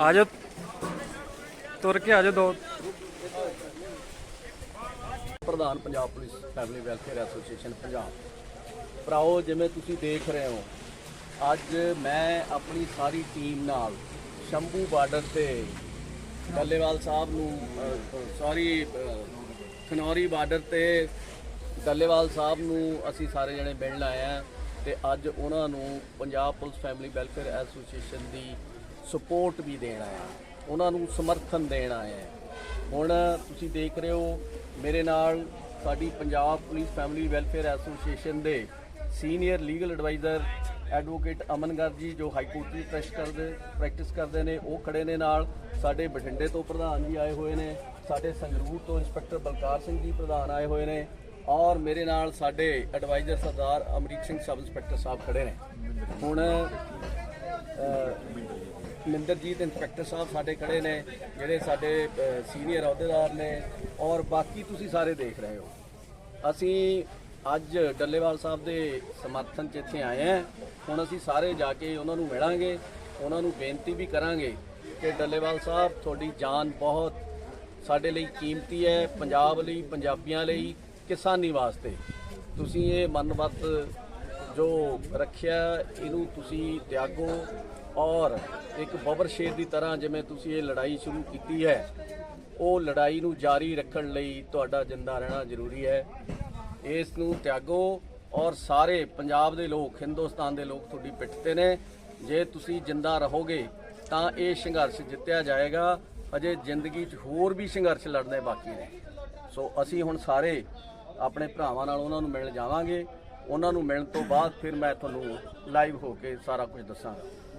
ਆ ਜਾਓ ਤੁਰ ਕੇ ਆ ਜਾਓ ਦੋ। ਪ੍ਰਧਾਨ Punjab police family welfare association Punjab. ਭਰਾਓ, ਜਿਵੇਂ ਤੁਸੀਂ ਦੇਖ ਰਹੇ ਹੋ, ਅੱਜ ਮੈਂ ਆਪਣੀ ਸਾਰੀ ਟੀਮ ਨਾਲ ਸ਼ੰਭੂ ਬਾਰਡਰ ਤੇ ਡੱਲੇਵਾਲ ਸਾਹਿਬ ਨੂੰ ਸੌਰੀ ਖਨੌਰੀ ਬਾਰਡਰ ਤੇ ਡੱਲੇਵਾਲ ਸਾਹਿਬ ਨੂੰ ਅਸੀਂ ਸਾਰੇ ਜਣੇ ਮਿਲਣ ਆਏ ਆ ਤੇ ਅੱਜ ਉਹਨਾਂ ਨੂੰ Punjab police family welfare association ਦੀ ਸਪੋਰਟ ਵੀ ਦੇਣ ਆਏ ਆ ਉਹਨਾਂ ਨੂੰ ਸਮਰਥਨ ਦੇਣਾ ਹੈ। ਹੁਣ ਤੁਸੀਂ ਦੇਖ ਰਹੇ ਹੋ, ਮੇਰੇ ਨਾਲ ਸਾਡੀ Punjab police family welfare association ਦੇ senior legal adviser advocate Amangar ji, ਜੋ ਹਾਈ ਕੋਰਟ ਦੀ ਪ੍ਰੈਕਟਿਸ ਕਰਦੇ ਪ੍ਰੈਕਟਿਸ ਕਰਦੇ ਨੇ, ਉਹ ਖੜੇ ਨੇ ਨਾਲ। ਸਾਡੇ ਬਠਿੰਡੇ ਤੋਂ ਪ੍ਰਧਾਨ ਜੀ ਆਏ ਹੋਏ ਨੇ। ਸਾਡੇ ਸੰਗਰੂਰ ਤੋਂ ਇੰਸਪੈਕਟਰ ਬਲਕਾਰ ਸਿੰਘ ਜੀ ਪ੍ਰਧਾਨ ਆਏ ਹੋਏ ਨੇ। ਔਰ ਮੇਰੇ ਨਾਲ ਸਾਡੇ adviser Sardar Amrik Singh sub inspector Sahib ਖੜੇ ਨੇ। ਹੁਣ ਮਿੰਦਰਜੀਤ ਇੰਸਪੈਕਟਰ ਸਾਹਿਬ ਸਾਡੇ ਖੜੇ ਨੇ, ਜਿਹੜੇ ਸਾਡੇ ਸੀਨੀਅਰ ਅਹੁਦੇਦਾਰ ਨੇ ਔਰ ਬਾਕੀ ਤੁਸੀਂ ਸਾਰੇ ਦੇਖ ਰਹੇ ਹੋ। ਅਸੀਂ ਅੱਜ ਡੱਲੇਵਾਲ ਸਾਹਿਬ ਦੇ ਸਮਰਥਨ 'ਚ ਇੱਥੇ ਆਏ ਹਾਂ। ਹੁਣ ਅਸੀਂ ਸਾਰੇ ਜਾ ਕੇ ਉਹਨਾਂ ਨੂੰ ਮਿਲਾਂਗੇ, ਉਹਨਾਂ ਨੂੰ ਬੇਨਤੀ ਵੀ ਕਰਾਂਗੇ ਕਿ ਡੱਲੇਵਾਲ ਸਾਹਿਬ, ਤੁਹਾਡੀ ਜਾਨ ਬਹੁਤ ਸਾਡੇ ਲਈ ਕੀਮਤੀ ਹੈ, ਪੰਜਾਬ ਲਈ, ਪੰਜਾਬੀਆਂ ਲਈ, ਕਿਸਾਨੀ ਵਾਸਤੇ। ਤੁਸੀਂ ਇਹ ਮਨਵਤ ਜੋ ਰੱਖਿਆ, ਇਹਨੂੰ ਤੁਸੀਂ ਤਿਆਗੋ ਔਰ ਇੱਕ ਬਬਰ ਸ਼ੇਰ ਦੀ ਤਰ੍ਹਾਂ ਜਿਵੇਂ ਤੁਸੀਂ ਇਹ ਲੜਾਈ ਸ਼ੁਰੂ ਕੀਤੀ ਹੈ, ਉਹ ਲੜਾਈ ਨੂੰ ਜਾਰੀ ਰੱਖਣ ਲਈ ਤੁਹਾਡਾ ਜਿੰਦਾ ਰਹਿਣਾ ਜ਼ਰੂਰੀ ਹੈ। ਇਸ ਨੂੰ ਤਿਆਗੋ ਔਰ ਸਾਰੇ ਪੰਜਾਬ ਦੇ ਲੋਕ, ਹਿੰਦੁਸਤਾਨ ਦੇ ਲੋਕ ਤੁਹਾਡੀ ਪਿੱਠ ਤੇ ਨੇ। ਜੇ ਤੁਸੀਂ ਜਿੰਦਾ ਰਹੋਗੇ ਤਾਂ ਇਹ ਸੰਘਰਸ਼ ਜਿੱਤਿਆ ਜਾਏਗਾ। ਅਜੇ ਜ਼ਿੰਦਗੀ 'ਚ ਹੋਰ ਵੀ ਸੰਘਰਸ਼ ਲੜਨੇ ਬਾਕੀ ਨੇ। ਸੋ ਅਸੀਂ ਹੁਣ ਸਾਰੇ ਆਪਣੇ ਭਰਾਵਾਂ ਨਾਲ ਉਹਨਾਂ ਨੂੰ ਮਿਲਣ ਜਾਵਾਂਗੇ। ਉਹਨਾਂ ਨੂੰ ਮਿਲਣ ਤੋਂ ਬਾਅਦ ਫਿਰ ਮੈਂ ਤੁਹਾਨੂੰ ਲਾਈਵ ਹੋ ਕੇ ਸਾਰਾ ਕੁਝ ਦੱਸਾਂਗਾ।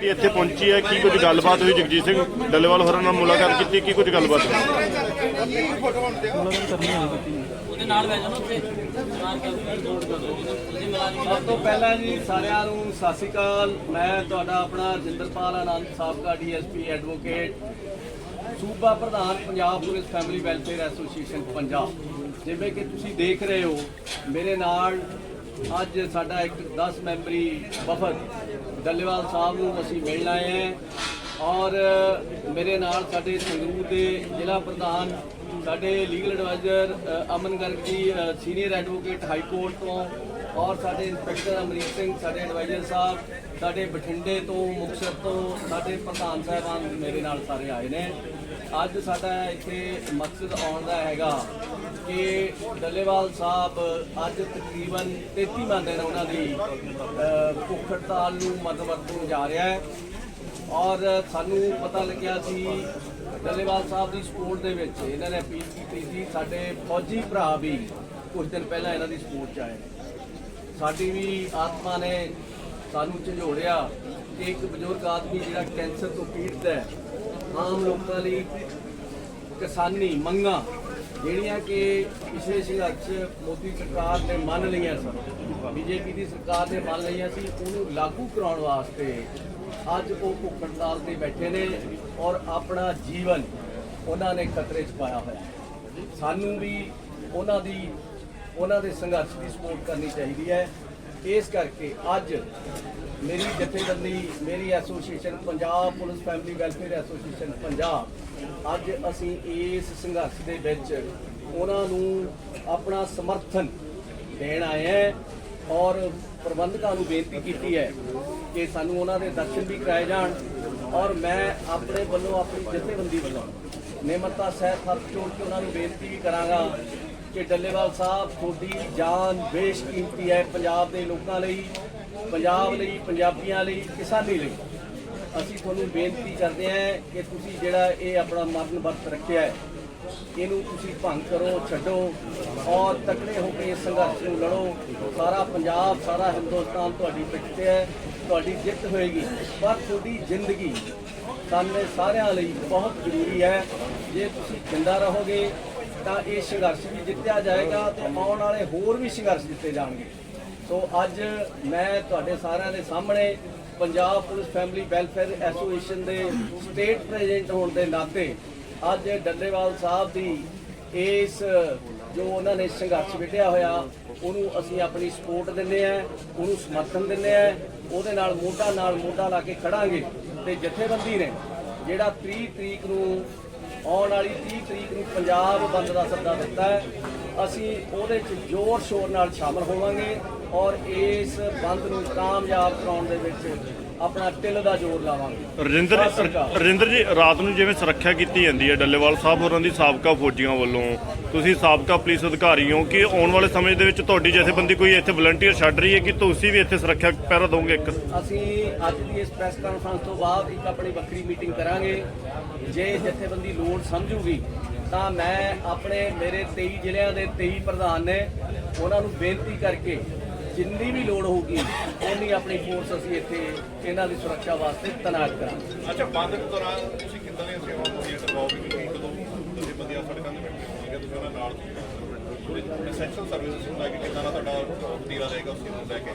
ਵੀ ਇੱਥੇ ਪਹੁੰਚੀ ਹੈ ਕੀ ਕੁਝ ਗੱਲਬਾਤ ਹੋਈ ਜਗਜੀਤ ਸਿੰਘ ਡੱਲੇਵਾਲ ਹੋਰਾਂ ਨਾਲ ਮੁਲਾਕਾਤ ਕੀਤੀ ਕੀ ਕੁਝ ਗੱਲਬਾਤ ਹੋਈ? ਸਭ ਤੋਂ ਪਹਿਲਾਂ ਜੀ ਸਾਰਿਆਂ ਨੂੰ ਸਤਿ ਸ਼੍ਰੀ ਅਕਾਲ। ਮੈਂ ਤੁਹਾਡਾ ਆਪਣਾ ਜਿੰਦਰਪਾਲ ਆਨੰਦ ਸਾਬਕਾ ਡੀਐਸਪੀ ਐਡਵੋਕੇਟ ਸੂਬਾ ਪ੍ਰਧਾਨ Punjab police family welfare association Punjab. ਜਿਵੇਂ ਕਿ ਤੁਸੀਂ ਦੇਖ ਰਹੇ ਹੋ ਮੇਰੇ ਨਾਲ ਅੱਜ ਸਾਡਾ ਇੱਕ 10 ਮੈਂਬਰੀ ਵਫਦ ਡੱਲੇਵਾਲ ਸਾਹਿਬ ਨੂੰ ਅਸੀਂ ਮਿਲਣ ਆਏ ਹਾਂ ਔਰ ਮੇਰੇ ਨਾਲ ਸਾਡੇ ਸੰਗਰੂਰ ਦੇ ਜ਼ਿਲ੍ਹਾ ਪ੍ਰਧਾਨ ਸਾਡੇ ਲੀਗਲ ਐਡਵਾਈਜ਼ਰ ਅਮਨ ਗਰਗ ਜੀ ਸੀਨੀਅਰ ਐਡਵੋਕੇਟ ਹਾਈ ਕੋਰਟ ਤੋਂ ਔਰ ਸਾਡੇ ਇੰਸਪੈਕਟਰ ਅਮਰੀਕ ਸਿੰਘ, ਸਾਡੇ ਐਡਵਾਈਜ਼ਰ ਸਾਹਿਬ, ਸਾਡੇ ਬਠਿੰਡੇ ਤੋਂ ਮੁਕਤਸਰ ਤੋਂ ਸਾਡੇ ਪ੍ਰਧਾਨ ਸਾਹਿਬਾਨ ਮੇਰੇ ਨਾਲ ਸਾਰੇ ਆਏ ਨੇ। ਅੱਜ ਸਾਡਾ ਇੱਥੇ ਮਕਸਦ ਆਉਣ ਦਾ ਹੈਗਾ ਕਿ ਡੱਲੇਵਾਲ ਸਾਹਿਬ ਅੱਜ ਤਕਰੀਬਨ 33ਵਾਂ ਦਿਨ ਉਹਨਾਂ ਦੀ ਅ, ਭੁੱਖ ਹੜਤਾਲ ਨੂੰ ਮੱਧਵਰਤ ਨੂੰ ਜਾ ਰਿਹਾ ਹੈ। ਔਰ ਸਾਨੂੰ ਪਤਾ ਲੱਗਿਆ ਸੀ ਡੱਲੇਵਾਲ ਸਾਹਿਬ ਦੀ ਸਪੋਰਟ ਦੇ ਵਿੱਚ ਇਹਨਾਂ ਨੇ ਅਪੀਲ ਕੀਤੀ ਸੀ ਸਾਡੇ ਫੌਜੀ ਭਰਾ ਵੀ ਕੁਝ ਦਿਨ ਪਹਿਲਾਂ ਇਹਨਾਂ ਦੀ ਸਪੋਰਟ 'ਚ ਆਏ। ਸਾਡੀ ਵੀ ਆਤਮਾ ਨੇ ਸਾਨੂੰ ਝੰਜੋੜਿਆ ਇੱਕ ਬਜ਼ੁਰਗ ਆਦਮੀ ਜਿਹੜਾ ਕੈਂਸਰ ਤੋਂ ਪੀੜਤ ਹੈ, ਆਮ ਲੋਕਾਂ ਲਈ ਕਿਸਾਨੀ ਮੰਗਾਂ ਜਿਹੜੀਆਂ ਕਿ ਪਿਛਲੇ ਸੰਘਰਸ਼ ਮੋਦੀ ਸਰਕਾਰ ਨੇ ਮੰਨ ਲਈਆਂ ਸਨ। ਬੀਜੇਪੀ ਦੀ ਸਰਕਾਰ ਨੇ ਮੰਨ ਲਈਆਂ ਸੀ, ਉਹਨੂੰ ਲਾਗੂ ਕਰਾਉਣ ਵਾਸਤੇ ਅੱਜ ਉਹ ਭੁੱਖ ਹੜਤਾਲ ਤੇ ਬੈਠੇ ਨੇ ਔਰ ਆਪਣਾ ਜੀਵਨ ਉਹਨਾਂ ਨੇ ਖਤਰੇ 'ਚ ਪਾਇਆ ਹੋਇਆ ਸਾਨੂੰ ਵੀ ਉਹਨਾਂ ਦੀ, ਉਹਨਾਂ ਦੇ ਸੰਘਰਸ਼ ਦੀ ਸਪੋਰਟ ਕਰਨੀ ਚਾਹੀਦੀ ਹੈ। ਇਸ ਕਰਕੇ ਅੱਜ ਮੇਰੀ ਜਥੇਬੰਦੀ, ਮੇਰੀ association, Punjab police family welfare association, Punjab. ਅੱਜ ਅਸੀਂ ਇਸ ਸੰਘਰਸ਼ ਦੇ ਵਿੱਚ ਉਹਨਾਂ ਨੂੰ ਆਪਣਾ ਸਮਰਥਨ ਦੇਣ ਆਏ ਹੈ ਔਰ ਪ੍ਰਬੰਧਕਾਂ ਨੂੰ ਬੇਨਤੀ ਕੀਤੀ ਹੈ ਕਿ ਸਾਨੂੰ ਉਹਨਾਂ ਦੇ ਦਰਸ਼ਨ ਵੀ ਕਰਾਏ ਜਾਣ ਔਰ ਮੈਂ ਆਪਣੇ ਵੱਲੋਂ, ਆਪਣੀ ਜਥੇਬੰਦੀ ਵੱਲੋਂ ਨਿਮਰਤਾ ਸਹਿਤ ਹੱਥ ਜੋੜ ਕੇ ਉਹਨਾਂ ਨੂੰ ਬੇਨਤੀ ਵੀ ਕਰਾਂਗਾ ਕਿ ਡੱਲੇਵਾਲ ਸਾਹਿਬ ਤੁਹਾਡੀ ਜਾਨ ਬੇਸ਼ਕੀਮਤੀ ਹੈ ਪੰਜਾਬ ਦੇ ਲੋਕਾਂ ਲਈ। ਪੰਜਾਬ ਲਈ, ਪੰਜਾਬੀਆਂ ਲਈ, ਕਿਸਾਨੀ ਲਈ। ਅਸੀਂ ਤੁਹਾਨੂੰ ਬੇਨਤੀ ਕਰਦੇ ਹਾਂ ਕਿ ਤੁਸੀਂ ਜਿਹੜਾ ਇਹ ਆਪਣਾ ਮਰਨ ਵਰਤ ਰੱਖਿਆ ਹੈ, ਇਹਨੂੰ ਤੁਸੀਂ ਭੰਗ ਕਰੋ, ਛੱਡੋ ਔਰ ਤਕੜੇ ਹੋ ਕੇ ਸੰਘਰਸ਼ ਨੂੰ ਲੜੋ। ਸਾਰਾ ਪੰਜਾਬ, ਸਾਰਾ ਹਿੰਦੁਸਤਾਨ ਤੁਹਾਡੀ ਪਿੱਠ ਤੇ ਹੈ, ਤੁਹਾਡੀ ਜਿੱਤ ਹੋਏਗੀ। ਪਰ ਤੁਹਾਡੀ ਜ਼ਿੰਦਗੀ ਸਾਡੇ ਸਾਰਿਆਂ ਲਈ ਬਹੁਤ ਜ਼ਰੂਰੀ ਹੈ। ਜੇ ਤੁਸੀਂ ਜਿੰਦਾ ਰਹੋਗੇ ਤਾਂ ਇਹ ਸੰਘਰਸ਼ ਵੀ ਜਿੱਤਿਆ ਜਾਏਗਾ ਤੇ ਆਉਣ ਵਾਲੇ ਹੋਰ ਵੀ ਸੰਘਰਸ਼ ਜਿੱਤੇ ਜਾਣਗੇ। ਸੋ ਅੱਜ ਮੈਂ ਤੁਹਾਡੇ ਸਾਰਿਆਂ ਦੇ ਸਾਹਮਣੇ Punjab police family welfare association ਦੇ ਸਟੇਟ ਪ੍ਰੈਜ਼ੀਡੈਂਟ ਹੋਣ ਦੇ ਨਾਤੇ ਅੱਜ ਡੱਲੇਵਾਲ ਸਾਹਿਬ ਦੀ ਇਸ ਜੋ ਉਹਨਾਂ ਨੇ ਸੰਘਰਸ਼ ਵਿੱਢਿਆ ਹੋਇਆ, ਉਹਨੂੰ ਅਸੀਂ ਆਪਣੀ ਸਪੋਰਟ ਦਿੰਦੇ ਆ ਉਹਨੂੰ ਸਮਰਥਨ ਦਿੰਦੇ ਆ ਉਹਦੇ ਨਾਲ ਮੋਢਾ ਨਾਲ ਮੋਢਾ ਲਾ ਕੇ ਖੜਾਂਗੇ ਤੇ ਜਥੇਬੰਦੀ ਨੇ ਜਿਹੜਾ 30 ਤਰੀਕ ਨੂੰ ਆਉਣ ਵਾਲੀ 30 ਤਰੀਕ ਨੂੰ ਪੰਜਾਬ ਬੰਦ ਦਾ ਸੱਦਾ ਦਿੱਤਾ ਹੈ, ਅਸੀਂ ਉਹਦੇ 'ਚ ਜ਼ੋਰ ਸ਼ੋਰ ਨਾਲ ਸ਼ਾਮਲ ਹੋਵਾਂਗੇ। ਔਰ ਇਸ ਬੰਦ ਨੂੰ ਕਾਮਯਾਬ ਕਰਾਉਣ ਦੇ ਵਿੱਚ ਆਪਣਾ ਤਿਲ ਦਾ ਜ਼ੋਰ ਲਾਵਾਂਗੇ। ਰਜਿੰਦਰ। ਰਜਿੰਦਰ ਜੀ ਰਾਤ ਨੂੰ ਜਿਵੇਂ ਸੁਰੱਖਿਆ ਕੀਤੀ ਜਾਂਦੀ ਹੈ ਡੱਲੇਵਾਲ ਸਾਹਿਬ ਹੋਰਾਂ ਦੀ ਸਾਬਕਾ ਫੌਜੀਆਂ ਵੱਲੋਂ ਤੁਸੀਂ ਸਾਬਕਾ ਪੁਲਿਸ ਅਧਿਕਾਰੀ ਹੋ ਕਿ ਆਉਣ ਵਾਲੇ ਸਮੇਂ ਦੇ ਵਿੱਚ ਤੁਹਾਡੀ ਜਥੇਬੰਦੀ ਕੋਈ ਇੱਥੇ ਵਲੰਟੀਅਰ ਛੱਡ ਰਹੀ ਹੈ ਕਿ ਤੁਸੀਂ ਵੀ ਇੱਥੇ ਸੁਰੱਖਿਆ ਪਹਿਰਾ ਦੋਗੇ ਇੱਕ? ਅਸੀਂ ਅੱਜ ਦੀ ਇਸ ਪ੍ਰੈਸ ਕਾਨਫਰੰਸ ਤੋਂ ਬਾਅਦ ਇੱਕ ਆਪਣੀ ਵੱਖਰੀ ਮੀਟਿੰਗ ਕਰਾਂਗੇ। ਜੇ ਜਥੇਬੰਦੀ ਲੋੜ ਸਮਝੂਗੀ ਤਾਂ ਮੈਂ ਆਪਣੇ ਮੇਰੇ 23 ਜ਼ਿਲ੍ਹਿਆਂ ਦੇ 23 ਪ੍ਰਧਾਨ ਨੇ ਉਹਨਾਂ ਨੂੰ ਬੇਨਤੀ ਕਰਕੇ ਜਿੰਨੀ ਵੀ ਲੋੜ ਹੋਊਗੀ ਉਨੀ ਆਪਣੀ ਫੋਰਸ ਅਸੀਂ ਇੱਥੇ ਇਹਨਾਂ ਦੀ ਸੁਰੱਖਿਆ ਵਾਸਤੇ ਤੈਨਾਤ ਕਰਾਂਗੇ। ਅੱਛਾ ਬੰਦ ਦੌਰਾਨ ਤੁਸੀਂ ਕਿੱਦਾਂ ਦੀਆਂ ਸੇਵਾਵਾਂ ਮੁਹੱਈਆ ਕਰਵਾਓਗੇ ਕਿਉਂਕਿ ਕਦੋਂ ਤੁਸੀਂ ਬੰਦੀਆਂ ਸੜਕਾਂ ਦੇ ਬੈਠੇ ਹੋਣਗੇ ਤੁਸੀਂ ਉਹਨਾਂ ਨਾਲ ਥੋੜੀ ਐਸੈਂਸ਼ੀਅਲ ਸਰਵਿਸਿਜ਼ ਨੂੰ ਲੈ ਕੇ ਦਾ ਤੁਹਾਡਾ ਵਤੀਰਾ ਰਹੇਗਾ ਉਸ ਨੂੰ ਲੈ ਕੇ?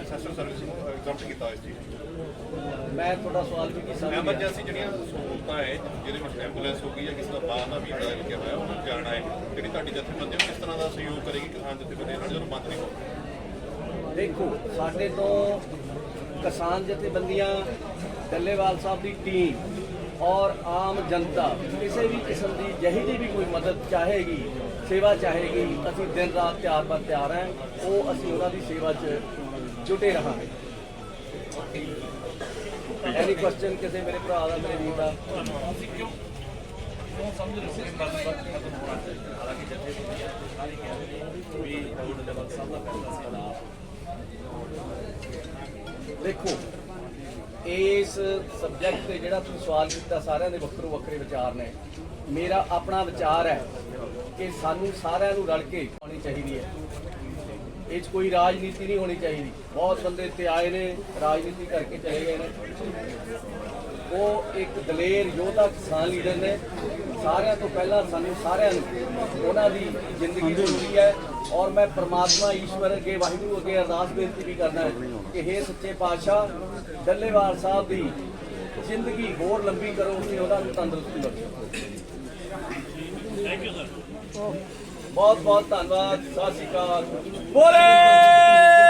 ਐਸੈਂਸ਼ੀਅਲ ਸਰਵਿਸ ਨੂੰ ਐਗਜ਼ਾਮਟ ਕੀਤਾ ਇਸ ਚੀਜ਼। ਮੈਂ ਤੁਹਾਡਾ ਸਵਾਲ ਵੀ ਕੀ ਸਮਝ ਗਿਆ ਐਮਰਜੈਂਸੀ ਜਿਹੜੀਆਂ ਸਹੂਲਤਾਂ ਹੈ ਜਿਹਦੇ ਵਿੱਚ ਐਂਬੂਲੈਂਸ ਹੋ ਗਈ ਜਾਂ ਕਿਸੇ ਦਾ ਬਾਹਰ ਦਾ ਵੀਜ਼ਾ ਲੱਗਿਆ ਹੋਇਆ ਉਹਨੂੰ ਜਾਣਾ ਹੈ। ਜਿਹੜੀ ਤੁਹਾਡੀ ਜਥੇਬੰਦੀ ਕਿਸ ਤਰ੍ਹਾਂ ਦਾ ਸਹਿਯੋਗ ਕਰੇਗੀ ਕਿਸਾਨ ਜਥੇਬੰਦੀ ਨਾਲ ਜਦੋਂ ਬੰਦ ਨਹੀਂ ਹੋਊਗਾ? ਦੇਖੋ, ਸਾਡੇ ਤੋਂ ਕਿਸਾਨ ਜਥੇਬੰਦੀਆਂ, ਡੱਲੇਵਾਲ ਸਾਹਿਬ ਦੀ ਟੀਮ ਔਰ ਆਮ ਜਨਤਾ, ਕਿਸੇ ਵੀ ਕਿਸਮ ਦੀ ਜਿਹੀ ਜਿਹੀ ਵੀ ਕੋਈ ਮਦਦ ਚਾਹੇਗੀ, ਸੇਵਾ ਚਾਹੇਗੀ, ਅਸੀਂ ਦਿਨ ਰਾਤ ਤਿਆਰ ਪਰ ਤਿਆਰ ਹਾਂ, ਉਹ ਅਸੀਂ ਉਹਨਾਂ ਦੀ ਸੇਵਾ 'ਚ ਜੁਟੇ ਰਹਾਂਗੇ। ਐਨੀ ਕੁਐਸਚਨ ਕਿਸੇ ਮੇਰੇ ਭਰਾ ਦਾ, ਮੇਰੇ ਵੀਰ ਦਾ? ਦੇਖੋ, ਇਸ ਸਬਜੈਕਟ ਤੇ ਜਿਹੜਾ ਤੁਸੀਂ ਸਵਾਲ ਕੀਤਾ, ਸਾਰਿਆਂ ਦੇ ਵੱਖਰੋ ਵੱਖਰੇ ਵਿਚਾਰ ਨੇ। ਮੇਰਾ ਆਪਣਾ ਵਿਚਾਰ ਹੈ ਕਿ ਸਾਨੂੰ ਸਾਰਿਆਂ ਨੂੰ ਰਲ ਕੇ ਆਉਣੀ ਚਾਹੀਦੀ ਹੈ। ਇਹ 'ਚ ਕੋਈ ਰਾਜਨੀਤੀ ਨਹੀਂ ਹੋਣੀ ਚਾਹੀਦੀ। ਬਹੁਤ ਬੰਦੇ ਇੱਥੇ ਆਏ ਨੇ, ਰਾਜਨੀਤੀ ਕਰਕੇ ਚਲੇ ਗਏ ਨੇ। ਉਹ ਇੱਕ ਦਲੇਰ, ਯੋਧਾ ਕਿਸਾਨ ਲੀਡਰ ਨੇ। ਸਾਰਿਆਂ ਤੋਂ ਪਹਿਲਾਂ ਸਾਨੂੰ ਸਾਰਿਆਂ ਨੂੰ ਉਹਨਾਂ ਦੀ ਜ਼ਿੰਦਗੀ ਜ਼ਰੂਰੀ ਹੈ ਔਰ ਮੈਂ ਪ੍ਰਮਾਤਮਾ ਈਸ਼ਵਰ ਅੱਗੇ ਵਾਹਿਗੁਰੂ ਅੱਗੇ ਅਰਦਾਸ ਬੇਨਤੀ ਵੀ ਕਰਦਾ ਕਿ हे ਸੱਚੇ ਪਾਤਸ਼ਾਹ ਡੱਲੇਵਾਲ ਸਾਹਿਬ ਦੀ ਜ਼ਿੰਦਗੀ ਹੋਰ ਲੰਬੀ ਕਰੋ ਤੇ ਉਹਨਾਂ ਨੂੰ ਤੰਦਰੁਸਤੀ ਬਖਸ਼ੋ ਥੈਂਕ ਯੂ ਸਰ ਬਹੁਤ ਬਹੁਤ ਧੰਨਵਾਦ ਸਤਿ ਸ਼੍ਰੀ ਅਕਾਲ। ਬੋਲੇ!